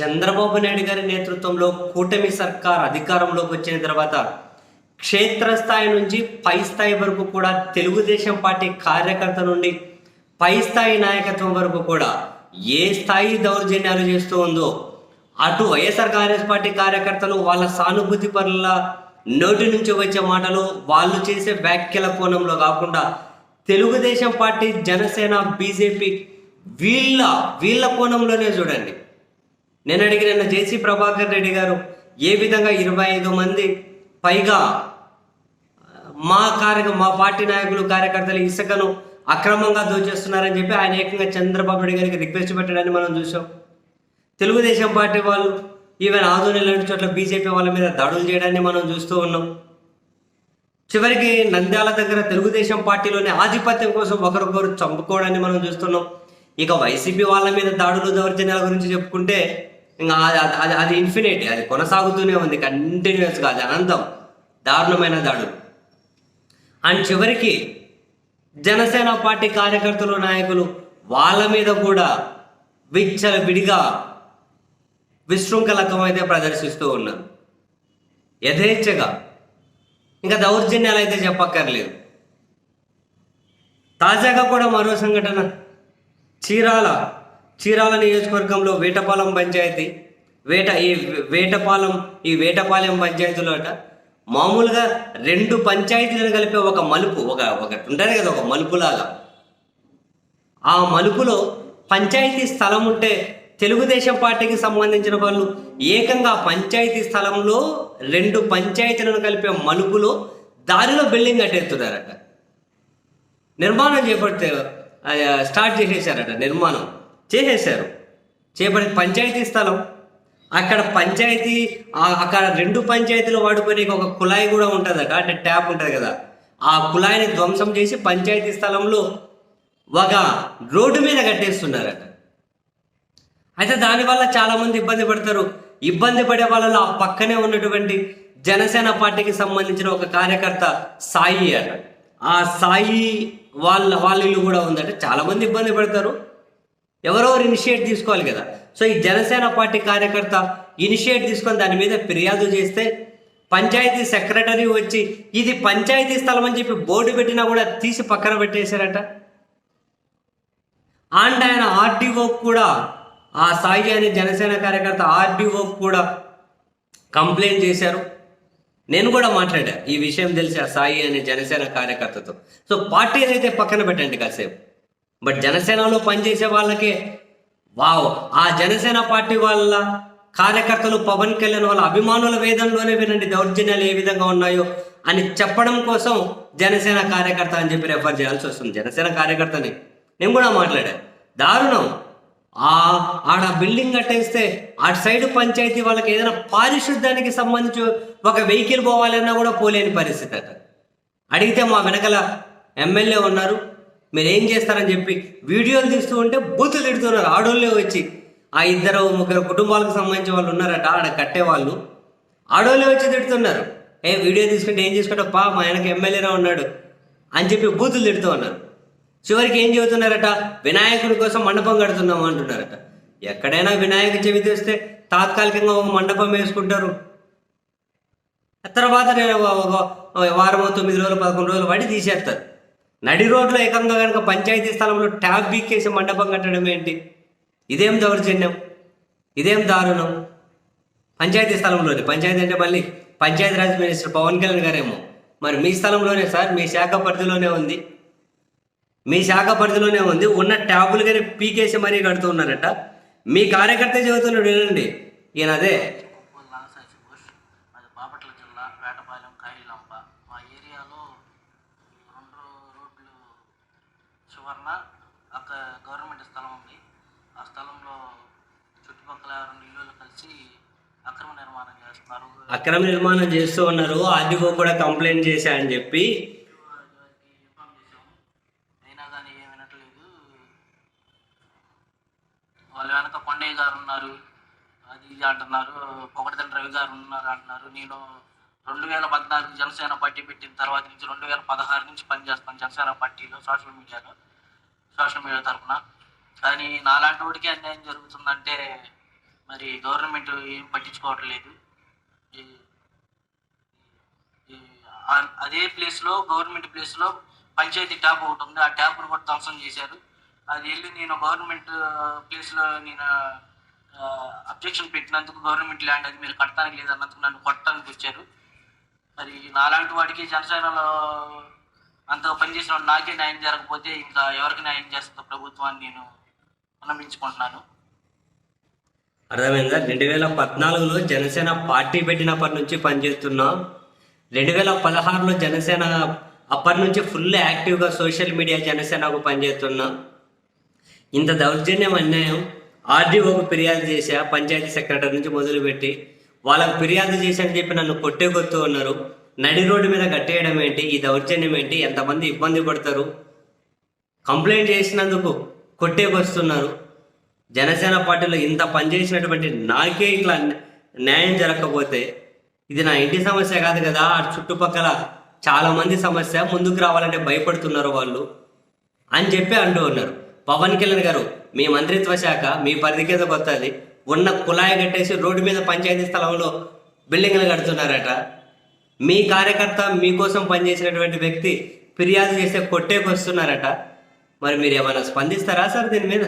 చంద్రబాబు నాయుడు గారి నేతృత్వంలో కూటమి సర్కార్ అధికారంలోకి వచ్చిన తర్వాత క్షేత్రస్థాయి నుంచి పై స్థాయి వరకు కూడా తెలుగుదేశం పార్టీ కార్యకర్త నుండి పై స్థాయి నాయకత్వం వరకు కూడా ఏ స్థాయి దౌర్జన్యాలు చేస్తూ ఉందో అటు వైఎస్ఆర్ కాంగ్రెస్ పార్టీ కార్యకర్తలు వాళ్ళ సానుభూతి పనుల నోటి నుంచి వచ్చే మాటలు వాళ్ళు చేసే వ్యాఖ్యల కోణంలో కాకుండా తెలుగుదేశం పార్టీ జనసేన బీజేపీ వీళ్ళ వీళ్ళ కోణంలోనే చూడండి. నేను అడిగిన జేసీ ప్రభాకర్ రెడ్డి గారు ఏ విధంగా ఇరవై ఐదు మంది పైగా మా కార్య మా పార్టీ నాయకులు కార్యకర్తలు ఇసుకను అక్రమంగా దోచేస్తున్నారని చెప్పి ఆయన ఏకంగా చంద్రబాబు నాయుడు గారికి రిక్వెస్ట్ పెట్టడాన్ని మనం చూసాం తెలుగుదేశం పార్టీ వాళ్ళు ఈవెన్ ఆధునిక లాంటి చోట్ల బీజేపీ వాళ్ళ మీద దాడులు చేయడాన్ని మనం చూస్తూ ఉన్నాం. చివరికి నంద్యాల దగ్గర తెలుగుదేశం పార్టీలోని ఆధిపత్యం కోసం ఒకరికొకరు చంపుకోవడాన్ని మనం చూస్తున్నాం. ఇక వైసీపీ వాళ్ళ మీద దాడులు దౌర్జన్యాల గురించి చెప్పుకుంటే ఇంకా అది అది అది ఇన్ఫినిటీ అది కొనసాగుతూనే ఉంది కంటిన్యూస్గా అది అనంతం దారుణమైన దాడు. అండ్ చివరికి జనసేన పార్టీ కార్యకర్తలు నాయకులు వాళ్ళ మీద కూడా విచ్చల విడిగా విశృంఖలకం అయితే ప్రదర్శిస్తూ ఉన్నారు. యథేచ్ఛగా. ఇంకా దౌర్జన్యాలు అయితే చెప్పక్కర్లేదు. తాజాగా కూడా మరో సంఘటన చీరాల చీరాల నియోజకవర్గంలో వేటపాలెం పంచాయతీ వేట ఈ వేటపాలెం ఈ వేటపాలెం పంచాయతీలో అట మామూలుగా రెండు పంచాయతీలను కలిపే ఒక మలుపు ఒక ఒకటి ఉంటుంది కదా ఒక మలుపులాగా. ఆ మలుపులో పంచాయతీ స్థలం ఉంటే తెలుగుదేశం పార్టీకి సంబంధించిన వాళ్ళు ఏకంగా పంచాయతీ స్థలంలో రెండు పంచాయతీలను కలిపే మలుపులో దారిలో బిల్డింగ్ కట్టేస్తున్నారట. నిర్మాణం చేపడితే స్టార్ట్ చేసేసారట నిర్మాణం. చేసేశారు. చేపడి పంచాయతీ స్థలం. అక్కడ పంచాయతీ అక్కడ రెండు పంచాయతీలు వాడుకునే ఒక కుళాయి కూడా ఉంటుందట అంటే ట్యాప్ ఉంటుంది కదా. ఆ కుళాయిని ధ్వంసం చేసి పంచాయతీ స్థలంలో ఒక రోడ్డు మీద కట్టేస్తున్నారట అయితే దానివల్ల చాలామంది ఇబ్బంది పడతారు. ఇబ్బంది పడే వాళ్ళలో ఆ పక్కనే ఉన్నటువంటి జనసేన పార్టీకి సంబంధించిన ఒక కార్యకర్త సాయి అట ఆ సాయి వాళ్ళ వాళ్ళ ఇల్లు కూడా ఉందంటే చాలామంది ఇబ్బంది పడతారు. ఎవరెవరు ఇనిషియేట్ తీసుకోవాలి కదా. సో ఈ జనసేన పార్టీ కార్యకర్త ఇనిషియేట్ తీసుకొని దాని మీద ఫిర్యాదు చేస్తే పంచాయతీ సెక్రటరీ వచ్చి ఇది పంచాయతీ స్థలం అని చెప్పి బోర్డు పెట్టినా కూడా తీసి పక్కన పెట్టేశారట. అండ్ ఆయన ఆర్డీఓ కూడా ఆ సాయి అనే జనసేన కార్యకర్త ఆర్డీఓ కూడా కంప్లైంట్ చేశారు. నేను కూడా మాట్లాడా ఈ విషయం తెలిసి ఆ సాయి అనే జనసేన కార్యకర్తతో. సో పార్టీ అయితే పక్కన పెట్టండి కాసేపు. బట్ జనసేనలో పనిచేసే వాళ్ళకే. వావ్ ఆ జనసేన పార్టీ వాళ్ళ కార్యకర్తలు పవన్ కళ్యాణ్ వాళ్ళ అభిమానుల వేదంలోనే వినండి దౌర్జన్యాలు ఏ విధంగా ఉన్నాయో అని చెప్పడం కోసం జనసేన కార్యకర్త అని చెప్పి రెఫర్ చేయాల్సి వస్తుంది. జనసేన కార్యకర్తని. నేను కూడా మాట్లాడాను దారుణం. ఆ ఆడ బిల్డింగ్ కట్టేస్తే అటు సైడ్ పంచాయతీ వాళ్ళకి ఏదైనా పారిశుద్ధానికి సంబంధించి ఒక వెహికల్ పోవాలన్నా కూడా పోలేని పరిస్థితి అక్కడ అడిగితే మా వెనకల ఎమ్మెల్యే ఉన్నారు. మీరు ఏం చేస్తారని చెప్పి వీడియోలు తీస్తూ ఉంటే బూతులు తిడుతున్నారు. ఆడోళ్ళే వచ్చి ఆ ఇద్దరు ముగ్గురు కుటుంబాలకు సంబంధించిన వాళ్ళు ఉన్నారట ఆడ కట్టేవాళ్ళు. ఆడోళ్ళే వచ్చి తిడుతున్నారు. ఏ వీడియో తీసుకుంటే ఏం చేసుకుంటా పా మా ఆయనకు ఎమ్మెల్యేనే ఉన్నాడు. అని చెప్పి బూతులు తిడుతూ ఉన్నారు. చివరికి ఏం చెబుతున్నారట? వినాయకుడి కోసం మండపం కడుతున్నాము అంటున్నారట. ఎక్కడైనా వినాయక చవితి వస్తే తాత్కాలికంగా ఒక మండపం వేసుకుంటారు. తర్వాత నేను ఒక- ఒక వారం తొమ్మిది రోజులు పదకొండు రోజులు పడి తీసేస్తారు. నడి రోడ్లో ఏకంగా కనుక పంచాయతీ స్థలంలో ట్యాబ్ బీకేసి మండపం కట్టడం ఏంటి? ఇదేం దౌర్జన్యం? ఇదేం దారుణం? పంచాయతీ స్థలంలోనే. పంచాయతీ అంటే మళ్ళీ పంచాయతీరాజ్ మినిస్టర్ పవన్ కళ్యాణ్ గారేమో. మరి మీ స్థలంలోనే సార్? మీ శాఖ పరిధిలోనే ఉంది. మీ శాఖ పరిధిలోనే ఉంది. ఉన్న ట్యాబులు కానీ పీకేసి మరీ కడుతున్నారట మీ కార్యకర్త చెబుతున్నాడు వినండి. ఈయన అదే లాసా సుభాష్ అది బాపట్ల జిల్లా వేటపాలెం కాయిలంప మా ఏరియాలో రెండు రోడ్లు చివరన ఒక గవర్నమెంట్ స్థలం ఉంది. ఆ స్థలంలో చుట్టుపక్కల రెండు ఇల్లులు కలిసి అక్రమ నిర్మాణం చేస్తున్నారు. అక్రమ నిర్మాణం చేస్తూ ఉన్నారు. ఆర్డీఓ కూడా కంప్లైంట్ చేశా అని చెప్పి. ఇన్ఫామ్ చేసాము అయినా కానీ ఏం వినట్లేదు. వాళ్ళ వెనక కొండయ్య గారు ఉన్నారు. అది ఇది అంటున్నారు. పొగడతల రవి గారు ఉన్నారు అంటున్నారు. నేను రెండు వేల పద్నాలుగు జనసేన పార్టీ పెట్టిన తర్వాత నుంచి రెండు వేల పదహారు నుంచి పనిచేస్తాను జనసేన పార్టీలో సోషల్ మీడియాలో. సోషల్ మీడియా తరఫున కానీ నాలాంటి వాడికి అన్యాయం జరుగుతుందంటే మరి గవర్నమెంట్ ఏం పట్టించుకోవట్లేదు ఈ- అదే ప్లేస్లో గవర్నమెంట్ ప్లేస్లో పంచాయతీ ట్యాప్ ఒకటి ఉంది. ఆ ట్యాప్ను కూడా ధ్వంసం చేశారు. అది వెళ్ళి నేను గవర్నమెంట్ ప్లేస్లో నేను అబ్జెక్షన్ పెట్టినందుకు గవర్నమెంట్ ల్యాండ్ అది మీరు కట్టడానికి లేదన్నందుకు నన్ను కొట్టడానికి వచ్చారు. మరి నాలాంటి వాడికి జనసేనలో అంతగా పనిచేసిన నాకే న్యాయం జరగకపోతే ఇంకా ఎవరికి న్యాయం చేస్తుందో ప్రభుత్వాన్ని నేను విన్నవించుకుంటున్నాను. అర్థమైందా? రెండు వేల పద్నాలుగులో జనసేన పార్టీ పెట్టినప్పటి నుంచి పనిచేస్తున్నాం. రెండు వేల పదహారులో జనసేన అప్పటి నుంచి ఫుల్ యాక్టివ్గా సోషల్ మీడియా జనసేనకు పనిచేస్తున్నాం. ఇంత దౌర్జన్యం అన్యాయం ఆర్డీఓకు ఫిర్యాదు చేశా పంచాయతీ సెక్రటరీ నుంచి మొదలుపెట్టి వాళ్ళకు ఫిర్యాదు చేశాని చెప్పి నన్ను కొట్టే కొత్తూ ఉన్నారు. నడి రోడ్డు మీద కట్టేయడం ఏంటి? ఈ దౌర్జన్యం ఏంటి? ఎంతమంది ఇబ్బంది పడతారు? కంప్లైంట్ చేసినందుకు కొట్టేకొస్తున్నారు. జనసేన పార్టీలో ఇంత పనిచేసినటువంటి నాకే ఇట్లా న్యాయం జరగకపోతే ఇది నా ఇంటి సమస్య కాదు కదా. ఆ చుట్టుపక్కల చాలామంది సమస్య ముందుకు రావాలంటే భయపడుతున్నారు వాళ్ళు అని చెప్పి అంటూ ఉన్నారు. పవన్ కళ్యాణ్ గారు మీ మంత్రిత్వ శాఖ మీ పరిధి కింద కొత్తది. ఉన్న కుళాయి కట్టేసి రోడ్డు మీద పంచాయతీ స్థలంలో బిల్డింగ్లు కడుతున్నారట. మీ కార్యకర్త మీకోసం పనిచేసినటువంటి వ్యక్తి ఫిర్యాదు చేస్తే కొట్టేకొస్తున్నారట. మరి మీరు ఏమైనా స్పందిస్తారా సార్ దీని మీద?